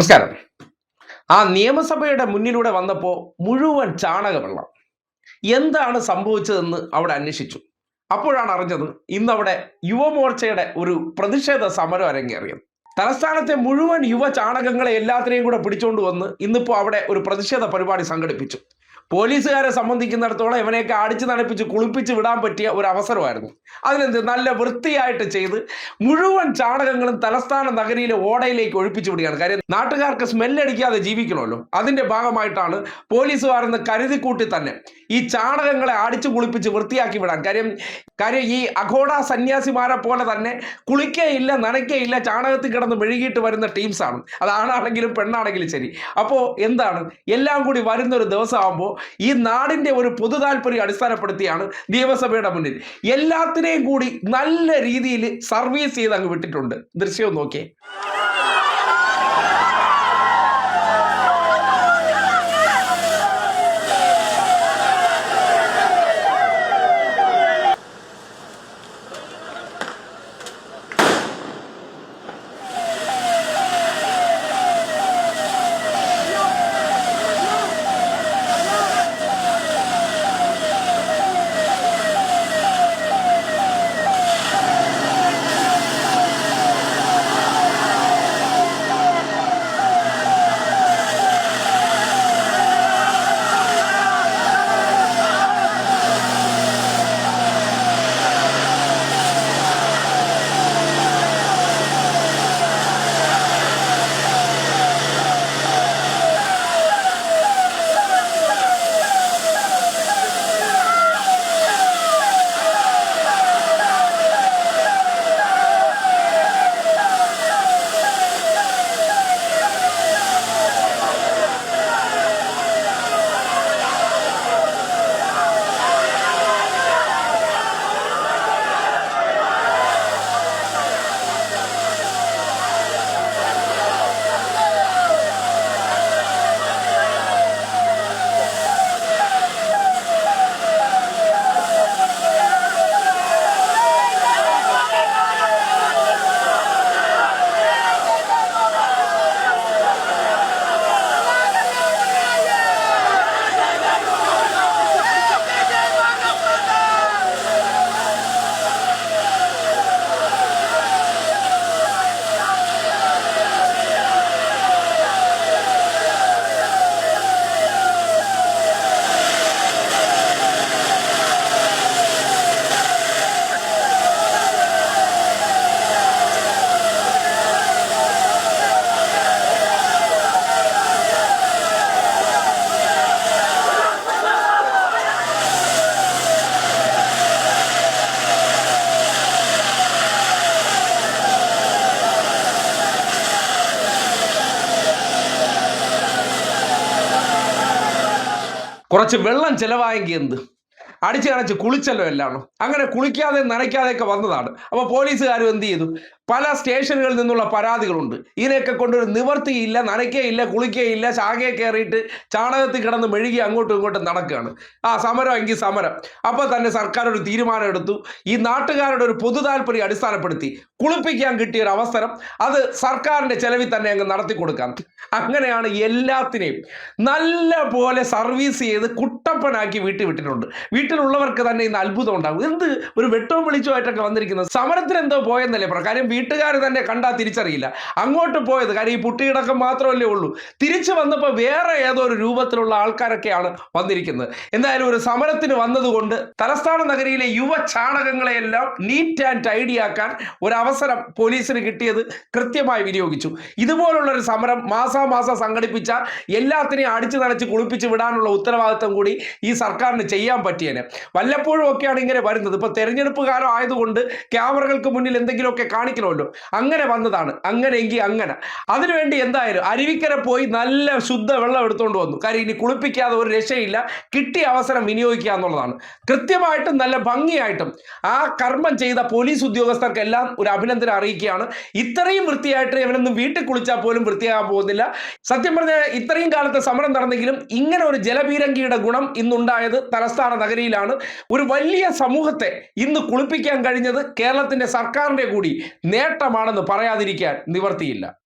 നമസ്കാരം. ആ നിയമസഭയുടെ മുന്നിലൂടെ വന്നപ്പോൾ മുഴുവൻ ചാണകവെള്ളം. എന്താണ് സംഭവിച്ചതെന്ന് അവിടെ അന്വേഷിച്ചു. അപ്പോഴാണ് അറിഞ്ഞത് ഇന്നവിടെ യുവമോർച്ചയുടെ ഒരു പ്രതിഷേധ സമരം അരങ്ങേറിയത്. തലസ്ഥാനത്തെ മുഴുവൻ യുവ ചാണകങ്ങളെ എല്ലാത്തിനെയും കൂടെ പിടിച്ചുകൊണ്ട് വന്ന് ഇന്നിപ്പോൾ അവിടെ ഒരു പ്രതിഷേധ പരിപാടി സംഘടിപ്പിച്ചു. പോലീസുകാരെ സംബന്ധിക്കുന്നിടത്തോളം ഇവനെയൊക്കെ അടിച്ചു നനപ്പിച്ച് കുളിപ്പിച്ച് വിടാൻ പറ്റിയ ഒരു അവസരമായിരുന്നു. അതിനെന്ത് നല്ല വൃത്തിയായിട്ട് ചെയ്ത് മുഴുവൻ ചാണകങ്ങളും തലസ്ഥാന നഗരിയിലെ ഓടയിലേക്ക് ഒഴിപ്പിച്ചു വിടുകയാണ്. കാര്യം നാട്ടുകാർക്ക് സ്മെല്ലടിക്കാതെ ജീവിക്കണമല്ലോ. അതിന്റെ ഭാഗമായിട്ടാണ് പോലീസുകാരെന്ന് കരുതിക്കൂട്ടി തന്നെ ഈ ചാണകങ്ങളെ അടിച്ചു കുളിപ്പിച്ച് വൃത്തിയാക്കി വിടാൻ. കാര്യം കാര്യം ഈ അഘോട സന്യാസിമാരെ പോലെ തന്നെ കുളിക്കേയില്ല നനയ്ക്കേയില്ല ചാണകത്തിൽ കിടന്ന് മെഴുകിയിട്ട് വരുന്ന ടീംസാണ്. അത് ആണാണെങ്കിലും പെണ്ണാണെങ്കിലും ശരി. അപ്പോൾ എന്താണ്? എല്ലാം കൂടി വരുന്നൊരു ദിവസമാകുമ്പോൾ ഈ നാടിന്റെ ഒരു പൊതു താല്പര്യം അടിസ്ഥാനപ്പെടുത്തിയാണ് നിയമസഭയുടെ മുന്നിൽ. എല്ലാത്തിനെയും കൂടി നല്ല രീതിയിൽ സർവീസ് ചെയ്ത് അങ്ങ് വിട്ടിട്ടുണ്ട്. ദൃശ്യം നോക്കിയേ. കുറച്ച് വെള്ളം ചിലവായെങ്കിൽ എന്ത്? അടിച്ച് കളച്ച് കുളിച്ചല്ലോ എല്ലാം അങ്ങനെ കുളിക്കാതെ നനയ്ക്കാതെയൊക്കെ വന്നതാണ്. അപ്പോൾ പോലീസുകാരും എന്ത് ചെയ്തു? പല സ്റ്റേഷനുകളിൽ നിന്നുള്ള പരാതികളുണ്ട്. ഇതിനെയൊക്കെ കൊണ്ടൊരു നിവർത്തിയില്ല നനയ്ക്കുകയില്ല കുളിക്കുകയില്ല ശാഖയെ കയറിയിട്ട് ചാണകത്തിൽ കിടന്ന് മെഴുകി അങ്ങോട്ടും ഇങ്ങോട്ടും നടക്കുകയാണ്. ആ സമരം എങ്കിൽ സമരം. അപ്പോൾ തന്നെ സർക്കാർ ഒരു തീരുമാനം എടുത്തു. ഈ നാട്ടുകാരുടെ ഒരു പൊതു താല്പര്യം അടിസ്ഥാനപ്പെടുത്തി കുളിപ്പിക്കാൻ കിട്ടിയ ഒരു അവസരം അത് സർക്കാരിന്റെ ചെലവിൽ തന്നെ അങ്ങ് നടത്തി കൊടുക്കാം. അങ്ങനെയാണ് എല്ലാത്തിനെയും നല്ല പോലെ സർവീസ് ചെയ്ത് കുട്ടപ്പനാക്കി വീട്ടിൽ വിട്ടിട്ടുണ്ട്. വീട്ടിലുള്ളവർക്ക് തന്നെ ഇന്ന് അത്ഭുതം ഉണ്ടാകും. എന്ത് ഒരു വെട്ടവും വിളിച്ചുമായിട്ടൊക്കെ വന്നിരിക്കുന്നത്? സമരത്തിന് എന്തോ പോയെന്നല്ലേ പ്രകാരം വീട്ടുകാർ തന്നെ കണ്ടാൽ തിരിച്ചറിയില്ല. അങ്ങോട്ട് പോയത് കാര്യം ഈ പുട്ടിയിടക്കം മാത്രമല്ലേ ഉള്ളൂ. തിരിച്ചു വന്നപ്പോൾ വേറെ ഏതോ ഒരു രൂപത്തിലുള്ള ആൾക്കാരൊക്കെയാണ് വന്നിരിക്കുന്നത്. എന്തായാലും ഒരു സമരത്തിന് വന്നതുകൊണ്ട് തലസ്ഥാന നഗരിയിലെ യുവ ചാണകങ്ങളെയെല്ലാം നീറ്റ് ആൻഡ് ടൈഡി ആക്കാൻ ഒരു അവസരം പോലീസിന് കിട്ടിയത് കൃത്യമായി വിനിയോഗിച്ചു. ഇതുപോലുള്ള ഒരു സമരം മാസാമാസം സംഘടിപ്പിച്ച എല്ലാത്തിനെയും അടിച്ചു നനച്ച് കുളിപ്പിച്ച് വിടാനുള്ള ഉത്തരവാദിത്തം കൂടി ഈ സർക്കാരിന് ചെയ്യാൻ പറ്റിയേനെ. വല്ലപ്പോഴും ഒക്കെയാണ് ഇങ്ങനെ വരുന്നത്. ഇപ്പൊ തെരഞ്ഞെടുപ്പ് കാലം ആയതുകൊണ്ട് ക്യാമറകൾക്ക് മുന്നിൽ എന്തെങ്കിലുമൊക്കെ കാണിക്കണമല്ലോ അങ്ങനെ വന്നതാണ്. അങ്ങനെയെങ്കിൽ അങ്ങനെ. അതിനുവേണ്ടി എന്തായാലും അരുവിക്കര പോയി നല്ല ശുദ്ധ വെള്ളം എടുത്തുകൊണ്ട് വന്നു. കാര്യം ഇനി കുളിപ്പിക്കാതെ ഒരു രക്ഷയില്ല. കിട്ടിയ അവസരം വിനിയോഗിക്കുക എന്നുള്ളതാണ്. കൃത്യമായിട്ടും നല്ല ഭംഗിയായിട്ടും ആ കർമ്മം ചെയ്ത പോലീസ് ഉദ്യോഗസ്ഥർക്കെല്ലാം ഒരു അഭിനന്ദനം അറിയിക്കുകയാണ്. ഇത്രയും വൃത്തിയായിട്ട് ഇവനൊന്നും വീട്ടിൽ കുളിച്ചാൽ പോലും വൃത്തിയാകാൻ പോകുന്നില്ല. സത്യം പറഞ്ഞാൽ ഇത്രയും കാലത്തെ സമരം നടന്നെങ്കിലും ഇങ്ങനെ ഒരു ജലപീരങ്കിയുടെ ഗുണം ഇന്നുണ്ടായത് തലസ്ഥാന നഗരിയിലാണ്. ഒരു വലിയ സമൂഹത്തെ ഇന്ന് കുളിപ്പിക്കാൻ കഴിഞ്ഞത് കേരളത്തിന്റെ സർക്കാരിന്റെ കൂടി നേട്ടമാണെന്ന് പറയാതിരിക്കാൻ നിവർത്തിയില്ല.